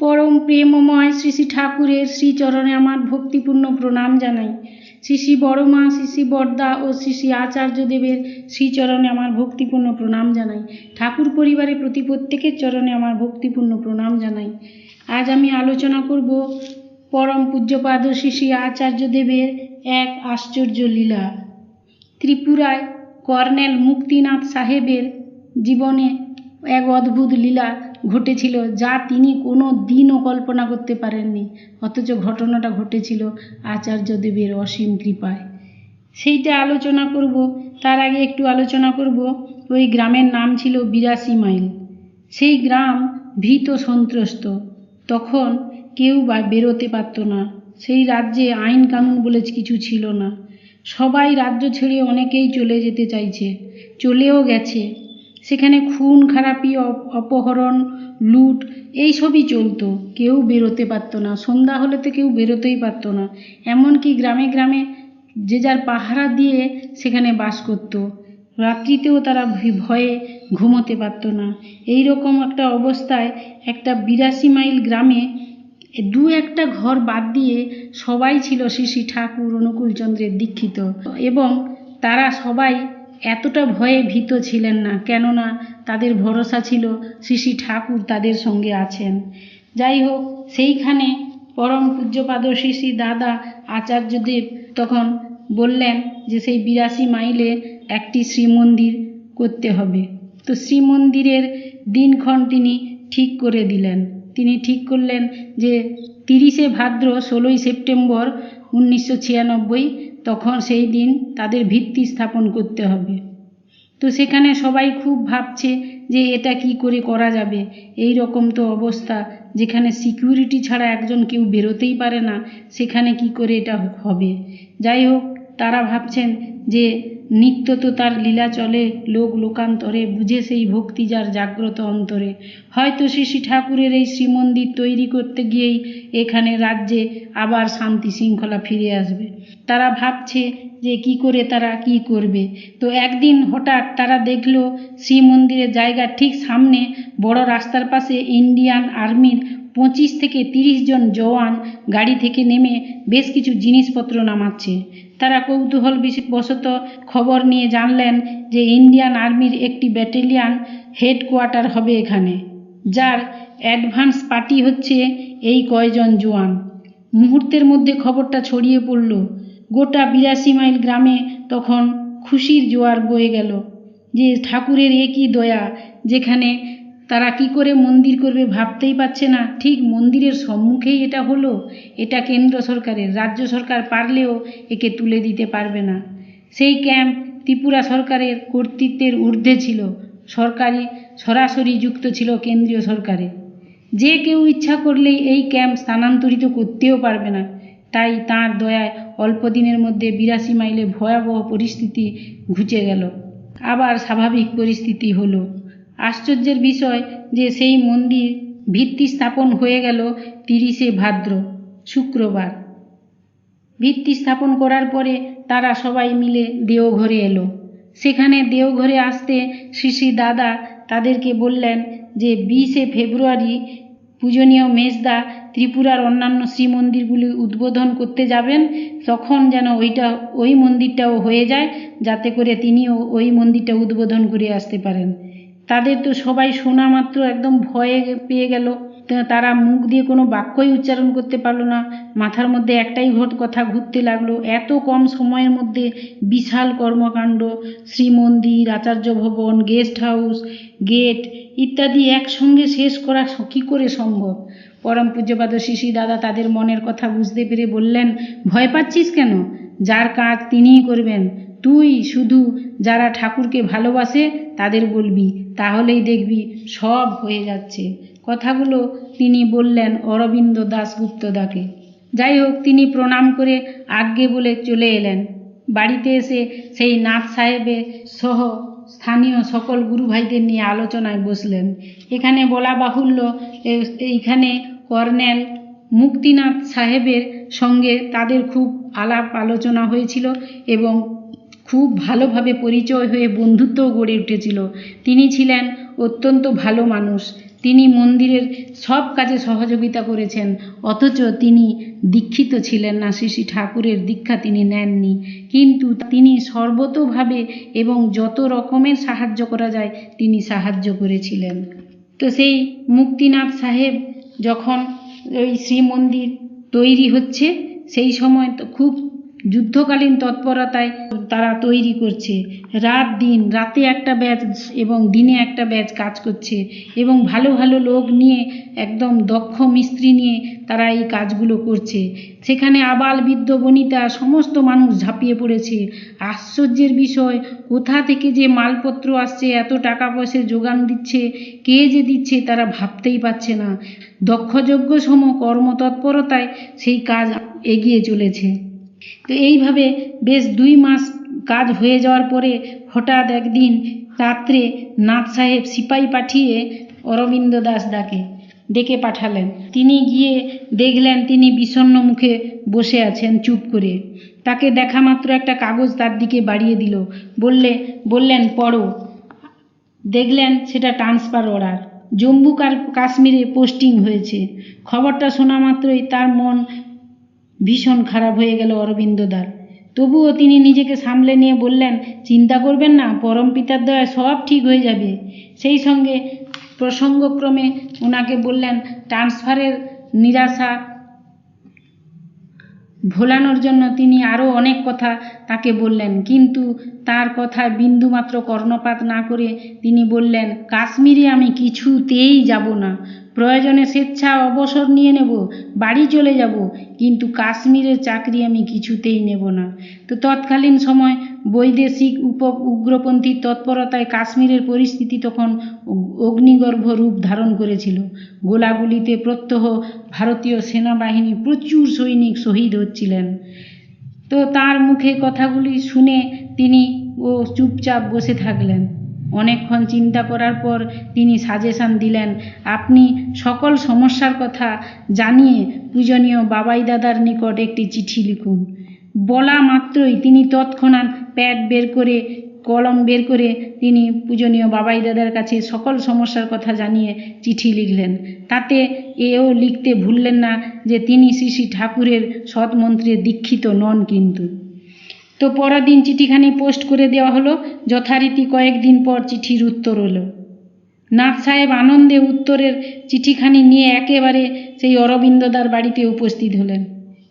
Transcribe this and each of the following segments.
পরম প্রেমময় শ্রী শ্রী ঠাকুরের শ্রীচরণে আমার ভক্তিপূর্ণ প্রণাম জানাই। শ্রী শ্রী বড়মা শ্রী শ্রী বড়দা ও শ্রী শ্রী আচার্যদেবের শ্রীচরণে আমার ভক্তিপূর্ণ প্রণাম জানাই। ঠাকুর পরিবারের প্রতি প্রত্যেকের চরণে আমার ভক্তিপূর্ণ প্রণাম জানাই। আজ আমি আলোচনা করব পরম পূজ্যপাদ শ্রী শ্রী আচার্যদেবের এক আশ্চর্য লীলা। ত্রিপুরায় কর্নেল মুক্তিনাথ সাহেবের জীবনে এক অদ্ভুত লীলা ঘটেছিল, যা তিনি কোনো দিনও কল্পনা করতে পারেননি। অথচ ঘটনাটা ঘটেছিল আচার্যদেবের অসীম কৃপায়। সেইটা আলোচনা করব, তার আগে একটু আলোচনা করব, ওই গ্রামের নাম ছিল বিরাশি মাইল। সেই গ্রাম ভীত সন্ত্রস্ত। তখন কেউ বা বেরোতে পারত না। সেই রাজ্যে আইন কানুন বলে কিছু ছিল না। সবাই রাজ্য ছেড়ে অনেকেই চলে যেতে চাইছে। চলেও গেছে। সেখানে খুন, খারাপি, অপ- অপহরণ, লুট এইসবই চলতো। কেউ বেরোতে পারতো না। সন্ধ্যা হলে তো কেউ বেরোতেই পারতো না। এমনকি গ্রামে গ্রামে যে যার পাহারা দিয়ে সেখানে বাস করত। রাত্রিতেও তারা ভয়ে ঘুমোতে পারতো না। এই রকম একটা অবস্থায় একটা বিরাশি মাইল গ্রামে দু একটা ঘর বাদ দিয়ে সবাই ছিল শ্রী শ্রী ঠাকুর অনুকূলচন্দ্রের দীক্ষিত। এবং তারা সবাই এতটা ভয়ে ভীত ছিলেন না, কেননা তাদের ভরসা ছিল শ্রী শ্রী ঠাকুর তাদের সঙ্গে আছেন। যাই হোক, সেইখানে পরম পূজ্যপাদ শ্রী শ্রী দাদা আচার্যদেব তখন বললেন যে সেই বিরাশি মাইলে একটি শ্রীমন্দির করতে হবে। তো শ্রীমন্দিরের দিনক্ষণ তিনি ঠিক করে দিলেন। তিনি ঠিক করলেন যে তিরিশে ভাদ্র ষোলোই সেপ্টেম্বর উনিশশো ছিয়ানব্বই তখন সেই দিন তাদের ভিত্তি স্থাপন করতে হবে। তো সেখানে সবাই খুব ভাবছে যে এটা কি করে করা যাবে? এই রকম তো অবস্থা। যেখানে সিকিউরিটি ছাড়া একজন কেউ বেরোতেই পারে না, সেখানে কি করে এটা হবে? যাই হোক, তারা ভাবছেন যে নিত্য তো তার লীলা চলে, লোক লোকান্তরে, বুঝে সেই ভক্তি যার জাগ্রত অন্তরে। হয়তো শ্রী শ্রী ঠাকুরের এই শ্রীমন্দির তৈরি করতে গিয়েই এখানে রাজ্যে আবার শান্তি শৃঙ্খলা ফিরে আসবে। তারা ভাবছে যে কি করে তারা কি করবে। তো একদিন হঠাৎ তারা দেখল, শ্রীমন্দিরের জায়গার ঠিক সামনে বড় রাস্তার পাশে ইন্ডিয়ান আর্মির পঁচিশ থেকে তিরিশ জন জওয়ান গাড়ি থেকে নেমে বেশ কিছু জিনিসপত্র নামাচ্ছে। তারা কৌতূহল বিশ- বশত খবর নিয়ে জানলেন যে ইন্ডিয়ান আর্মির একটি ব্যাটালিয়ান হেডকোয়ার্টার হবে এখানে। যার অ্যাডভান্স পার্টি হচ্ছে এই কয়জন জওয়ান। মুহূর্তের মধ্যে খবরটা ছড়িয়ে পড়ল। গোটা বিরাশি মাইল গ্রামে তখন খুশির জোয়ার বয়ে গেল যে ঠাকুরের এ দয়া যেখানে তারা কি করে মন্দির করবে ভাবতেই পারছে না। ঠিক মন্দিরের সম্মুখেই এটা হলো। এটা কেন্দ্র সরকারের। রাজ্য সরকার পারলেও একে তুলে দিতে পারবে না। সেই ক্যাম্প ত্রিপুরা সরকারের কর্তৃত্বের ঊর্ধ্বে ছিল। সরকারি সরাসরি যুক্ত ছিল কেন্দ্রীয় সরকারে যে কেউ ইচ্ছা করলেই এই ক্যাম্প স্থানান্তরিত করতেও পারবে না। তাই তাঁর দয়ায় অল্প দিনের মধ্যে বিরাশি মাইলে ভয়াবহ পরিস্থিতি ঘুচে গেল। আবার স্বাভাবিক পরিস্থিতি হলো। আশ্চর্যের বিষয় যে সেই মন্দির ভিত্তি স্থাপন হয়ে গেল তিরিশে ভাদ্র, শুক্রবার। ভিত্তি স্থাপন করার পরে তারা সবাই মিলে দেওঘরে এলো। সেখানে দেওঘরে আসতে শ্রী দাদা তাদেরকে বললেন যে, বিশে ফেব্রুয়ারি পূজনীয় মেজদা ত্রিপুরার অন্যান্য শ্রী মন্দিরগুলি উদ্বোধন করতে যাবেন। তখন যেন ওইটা, ওই মন্দিরটাও হয়ে যায়, যাতে করে তিনিও ওই মন্দিরটা উদ্বোধন করে আসতে পারেন। তাদের তো সবাই শোনা মাত্র একদম ভয়ে পেয়ে গেল। তারা মুখ দিয়ে কোনো বাক্যই উচ্চারণ করতে পারল না। মাথার মধ্যে একটাই ঘট কথা ঘুরতে লাগল। এত কম সময়ের মধ্যে বিশাল কর্মকাণ্ড, শ্রীমন্দির, আচার্য ভবন, গেস্ট হাউস, গেট ইত্যাদি একসঙ্গে শেষ করা কী করে সম্ভব? পরম পূজ্যপাদ শিশি দাদা তাদের মনের কথা বুঝতে পেরে বললেন, ভয় পাচ্ছিস কেন? যার কাজ তিনিই করবেন। তুই শুধু যারা ঠাকুরকে ভালোবাসে তাদের বলবি, তাহলেই দেখবি সব হয়ে যাচ্ছে। কথাগুলো তিনি বললেন অরবিন্দ দাশগুপ্তদাকে। যাই হোক তিনি প্রণাম করে আজ্ঞে বলে চলে এলেন। বাড়িতে এসে সেই নাথ সাহেবের সহ স্থানীয় সকল গুরু ভাইদের নিয়ে আলোচনায় বসলেন। এখানে বলা বাহুল্য এইখানে কর্নেল মুক্তিনাথ সাহেবের সঙ্গে তাদের খুব আলাপ আলোচনা হয়েছিল এবং খুব ভালোভাবে পরিচয় হয়ে বন্ধুত্বও গড়ে উঠেছিল। তিনি ছিলেন অত্যন্ত ভালো মানুষ। তিনি মন্দিরের সব কাজে সহযোগিতা করেছেন, অথচ তিনি দীক্ষিত ছিলেন না। শ্রী ঠাকুরের দীক্ষা তিনি নেননি। কিন্তু তিনি সর্বতোভাবে এবং যত রকমের সাহায্য করা যায়, তিনি সাহায্য করেছিলেন। তো সেই মুক্তিনাথ সাহেব যখন ওই শ্রী মন্দির তৈরি হচ্ছে, সেই সময় তো খুব যুদ্ধকালীন তৎপরতায় তারা তৈরি করছে। রাত দিন, রাতে একটা ব্যাচ এবং দিনে একটা ব্যাচ কাজ করছে এবং ভালো ভালো লোক নিয়ে, একদম দক্ষ মিস্ত্রি নিয়ে তারা এই কাজগুলো করছে। সেখানে আবাল বৃদ্ধ বনিতা, সমস্ত মানুষ ঝাঁপিয়ে পড়েছে। আশ্চর্যের বিষয়, কোথা থেকে যে মালপত্র আসছে, এত টাকা পয়সা যোগান দিচ্ছে, কে যে দিচ্ছে তারা ভাবতেই পারছে না। দক্ষযজ্ঞ সম কর্মতৎপরতায় সেই কাজ এগিয়ে চলেছে। তো এইভাবে বেশ দুই মাস কাজ হয়ে যাওয়ার পরে হঠাৎ একদিন রাত্রে নাথ সাহেব সিপাই পাঠিয়ে অরবিন্দ দাস ডাকে ডেকে পাঠালেন। তিনি গিয়ে দেখলেন তিনি বিষণ্ণ মুখে বসে আছেন চুপ করে। তাকে দেখা মাত্র একটা কাগজ তার দিকে বাড়িয়ে দিল। বললে, বললেন, পড়ো। দেখলেন সেটা ট্রান্সফার অর্ডার। জম্মু কাশ্মীরে পোস্টিং হয়েছে। খবরটা শোনা মাত্রই তার মন ভীষণ খারাপ হয়ে গেল অরবিন্দ দার। তবুও তিনি নিজেকে সামলে নিয়ে বললেন, চিন্তা করবেন না, পরম পিতার দয়ায় সব ঠিক হয়ে যাবে। সেই সঙ্গে প্রসঙ্গক্রমে ওনাকে বললেন, ট্রান্সফারের নিরাশা ভোলানোর জন্য তিনি আরও অনেক কথা তাকে বললেন, কিন্তু তার কথায় বিন্দুমাত্র কর্ণপাত না করে তিনি বললেন, কাশ্মীরে আমি কিছুতেই যাব না। প্রয়োজনে স্বেচ্ছা অবসর নিয়ে নেব, বাড়ি চলে যাব, কিন্তু কাশ্মীরের চাকরি আমি কিছুতেই নেব না। তো তৎকালীন সময় বৈদেশিক উপ উগ্রপন্থী তৎপরতায় কাশ্মীরের পরিস্থিতি তখন অগ্নিগর্ভ রূপ ধারণ করেছিল। গোলাগুলিতে প্রত্যহ ভারতীয় সেনাবাহিনী প্রচুর সৈনিক শহীদ হচ্ছিলেন। তো তার মুখে কথাগুলি শুনে তিনি ও চুপচাপ বসে থাকলেন। অনেকক্ষণ চিন্তা করার পর তিনি সাজেশন দিলেন, আপনি সকল সমস্যার কথা জানিয়ে পূজনীয় বাবাই দাদার নিকট একটি চিঠি লিখুন। বলা মাত্রই তিনি তৎক্ষণাৎ প্যাড বের করে কলম বের করে তিনি পূজনীয় বাবাই দাদার কাছে সকল সমস্যার কথা জানিয়ে চিঠি লিখলেন। তাতে এও লিখতে ভুললেন না যে তিনি শ্রী শ্রী ঠাকুরের সৎ সৎমন্ত্রে দীক্ষিত নন কিন্তু। তো পরের দিন চিঠিখানি পোস্ট করে দেওয়া হলো। যথারীতি কয়েকদিন পর চিঠির উত্তর হলো। নাথ সাহেব আনন্দে উত্তরের চিঠিখানি নিয়ে একেবারে সেই অরবিন্দদার বাড়িতে উপস্থিত হলেন।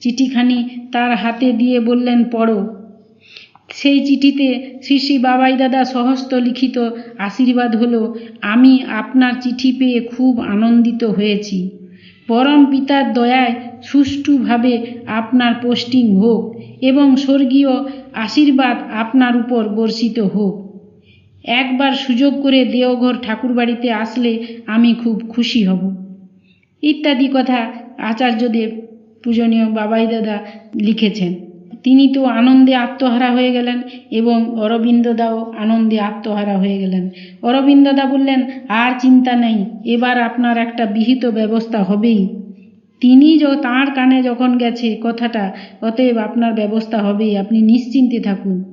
চিঠিখানি তার হাতে দিয়ে বললেন, পড়ো। সেই চিঠিতে শ্রী শ্রী বাবাই দাদা সহস্ত লিখিত আশীর্বাদ হল, আমি আপনার চিঠি পেয়ে খুব আনন্দিত হয়েছি। পরম পিতার দয়ায় সুষ্ঠুভাবে আপনার পোস্টিং হোক এবং স্বর্গীয় আশীর্বাদ আপনার উপর বর্ষিত হোক। একবার সুযোগ করে দেওঘর ঠাকুরবাড়িতে আসলে আমি খুব খুশি হব। ইত্যাদি কথা আচার্যদেব পূজনীয় বাবাই দাদা লিখেছেন। তিনি তো আনন্দে আত্মহারা হয়ে গেলেন এবং অরবিন্দদাও আনন্দে আত্মহারা হয়ে গেলেন। অরবিন্দদা বললেন, আর চিন্তা নেই, এবার আপনার একটা বিহিত ব্যবস্থা হবেই। তিনি য, তাঁর কানে যখন গেছে কথাটা, অতএব আপনার ব্যবস্থা হবেই, আপনি নিশ্চিন্তে থাকুন।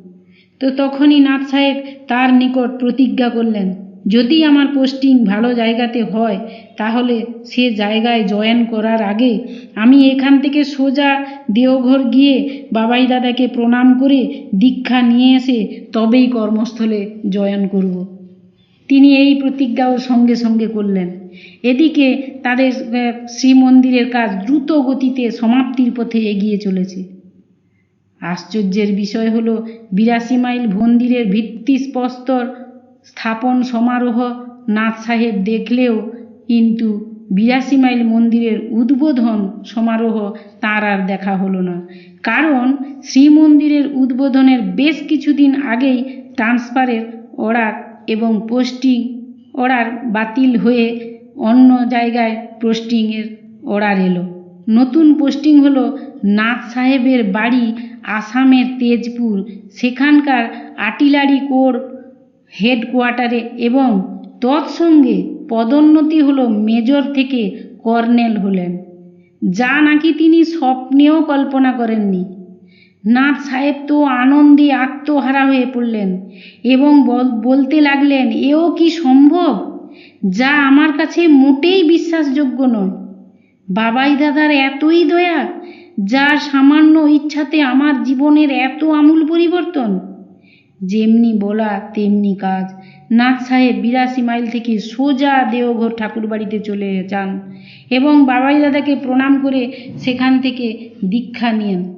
তো তখনই নাথ সাহেব তার নিকট প্রতিজ্ঞা করলেন যদি আমার পোস্টিং ভালো জায়গাতে হয়, তাহলে সে জায়গায় জয়েন করার আগে আমি এখান থেকে সোজা দেওঘর গিয়ে বাবাই দাদাকে প্রণাম করে দীক্ষা নিয়ে এসে তবেই কর্মস্থলে জয়েন করব। তিনি এই প্রতিজ্ঞাও সঙ্গে সঙ্গে করলেন। এদিকে তাদের শ্রীমন্দিরের কাজ দ্রুত গতিতে সমাপ্তির পথে এগিয়ে চলেছে। আশ্চর্যের বিষয় হলো, বিরাশি মাইল মন্দিরের ভিত্তিপ্রস্তর স্থাপন সমারোহ নাথ সাহেব দেখলেও কিন্তু বিরাশি মাইল মন্দিরের উদ্বোধন সমারোহ তাঁর আর দেখা হলো না। কারণ শ্রীমন্দিরের উদ্বোধনের বেশ কিছুদিন আগেই ট্রান্সফারের অর্ডার এবং পোস্টিং অর্ডার বাতিল হয়ে অন্য জায়গায় পোস্টিংয়ের অর্ডার এলো। নতুন পোস্টিং হলো নাথ সাহেবের বাড়ি আসামের তেজপুর। সেখানকার আর্টিলারি কোর হেডকোয়ার্টারে এবং তৎসঙ্গে পদোন্নতি হলো মেজর থেকে কর্নেল হলেন। যা নাকি তিনি স্বপ্নেও কল্পনা করেননি। নাথ সাহেব তো আনন্দে আত্মহারা হয়ে পড়লেন এবং বল- বলতে লাগলেন, এও কি সম্ভব? যা আমার কাছে মোটেই বিশ্বাসযোগ্য নয়। বাবাই দাদার এতই দয়া, যার সামান্য ইচ্ছাতে আমার জীবনের এত আমূল পরিবর্তন যেমনি বলা, তেমনি কাজ। নাথ সাহেব বিরাশি মাইল থেকে সোজা দেওঘর ঠাকুরবাড়িতে চলে যান এবং বাবাই দাদাকে প্রণাম করে সেখান থেকে দীক্ষা নেন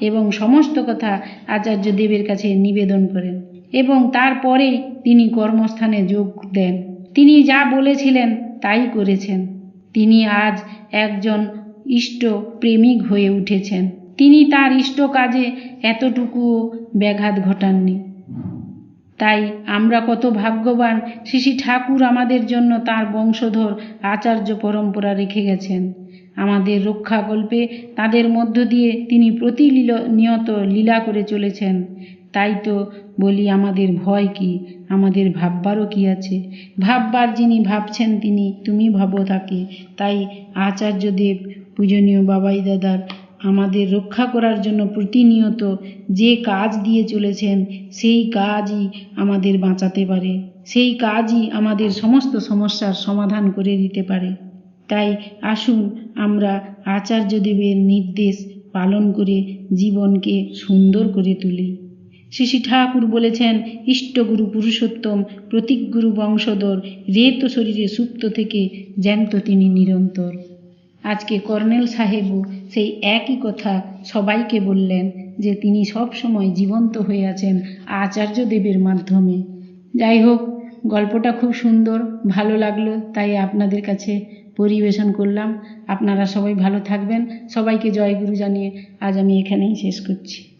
এবং সমস্ত কথা আচার্য দেবের কাছে নিবেদন করেন এবং তারপরে তিনি কর্মস্থানে যোগ দেন। তিনি যা বলেছিলেন তাই করেছেন। তিনি আজ একজন ইষ্ট প্রেমিক হয়ে উঠেছেন। তিনি তার ইষ্ট কাজে এতটুকুও ব্যাঘাত ঘটাননি। তাই আমরা কত ভাগ্যবান শ্রী ঠাকুর আমাদের জন্য তার বংশধর আচার্য পরম্পরা রেখে গেছেন। আমাদের রক্ষাকল্পে তাদের মধ্য দিয়ে তিনি প্রতি নিয়ত লীলা করে চলেছেন। তাই তো বলি আমাদের ভয় কি, আমাদের ভাববারও কি আছে? ভাববার যিনি ভাবছেন তিনি, তুমি ভাবো তাকে। তাই আচার্যদেব, পূজনীয় বাবাই দাদার আমাদের রক্ষা করার জন্য প্রতিনিয়ত যে কাজ দিয়ে চলেছেন, সেই কাজই আমাদের বাঁচাতে পারে। সেই কাজই আমাদের সমস্ত সমস্যার সমাধান করে দিতে পারে। তাই আসুন আমরা আচার্যদেবের নির্দেশ পালন করে জীবনকে সুন্দর করে তুলি। শ্রী ঠাকুর বলেছেন ইষ্টগুরু পুরুষোত্তম প্রতীকগুরু বংশধর, রেত শরীরে সুপ্ত থেকে জ্যান্ত তিনি নিরন্তর। আজকে কর্নেল সাহেবও সেই একই কথা সবাইকে বললেন যে তিনি সব সময় জীবন্ত হয়ে আছেন আচার্য দেবের মাধ্যমে। যাই হোক, গল্পটা খুব সুন্দর, ভালো লাগল, তাই আপনাদের কাছে পরিবেশন করলাম। আপনারা সবাই ভালো থাকবেন। সবাইকে জয়গুরু জানিয়ে আজ আমি এখানেই শেষ করছি।